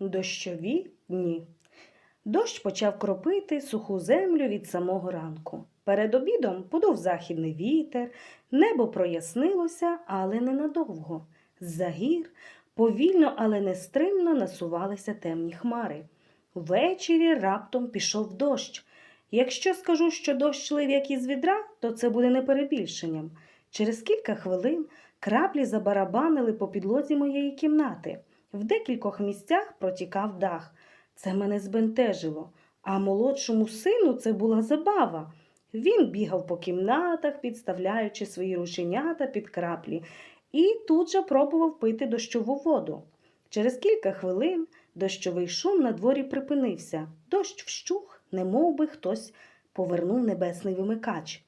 Дощові дні. Дощ почав кропити суху землю від самого ранку. Перед обідом подув західний вітер, небо прояснилося, але ненадовго. З-за гір повільно, але нестримно насувалися темні хмари. Ввечері раптом пішов дощ. Якщо скажу, що дощ лив як із відра, то це буде не перебільшенням. Через кілька хвилин краплі забарабанили по підлозі моєї кімнати. В декількох місцях протікав дах. Це мене збентежило, а молодшому сину це була забава. Він бігав по кімнатах, підставляючи свої рученята під краплі, і тут же пробував пити дощову воду. Через кілька хвилин дощовий шум на дворі припинився. Дощ вщух, немов би хтось повернув небесний вимикач.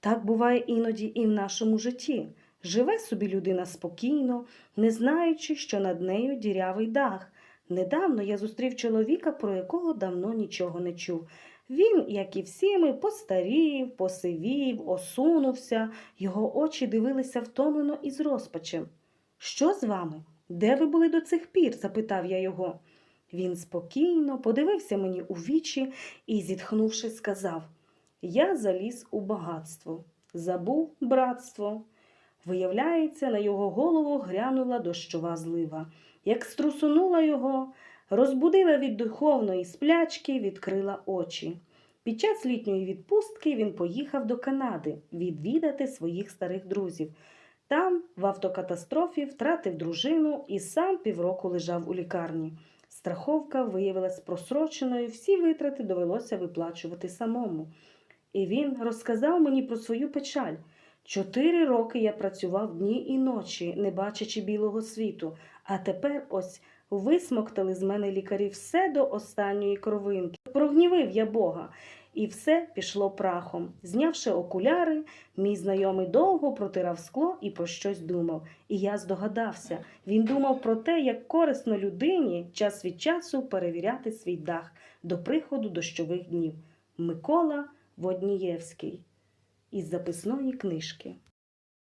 Так буває іноді і в нашому житті. Живе собі людина спокійно, не знаючи, що над нею дірявий дах. Недавно я зустрів чоловіка, про якого давно нічого не чув. Він, як і всі ми, постарів, посивів, осунувся, його очі дивилися втомлено і з розпачем. Що з вами? Де ви були до цих пір? запитав я його. Він спокійно подивився мені у вічі і, зітхнувши, сказав Я заліз у багатство, забув братство. Виявляється, на його голову грянула дощова злива. Як струсунула його, розбудила від духовної сплячки, відкрила очі. Під час літньої відпустки він поїхав до Канади відвідати своїх старих друзів. Там, в автокатастрофі, втратив дружину і сам півроку лежав у лікарні. Страховка виявилась просроченою, всі витрати довелося виплачувати самому. І він розказав мені про свою печаль. Чотири роки я працював дні і ночі, не бачачи білого світу, а тепер ось висмоктали з мене лікарі все до останньої кровинки. Прогнівив я Бога, і все пішло прахом. Знявши окуляри, мій знайомий довго протирав скло і про щось думав. І я здогадався. Він думав про те, як корисно людині час від часу перевіряти свій дах до приходу дощових днів. Микола Воднієвський із записної книжки.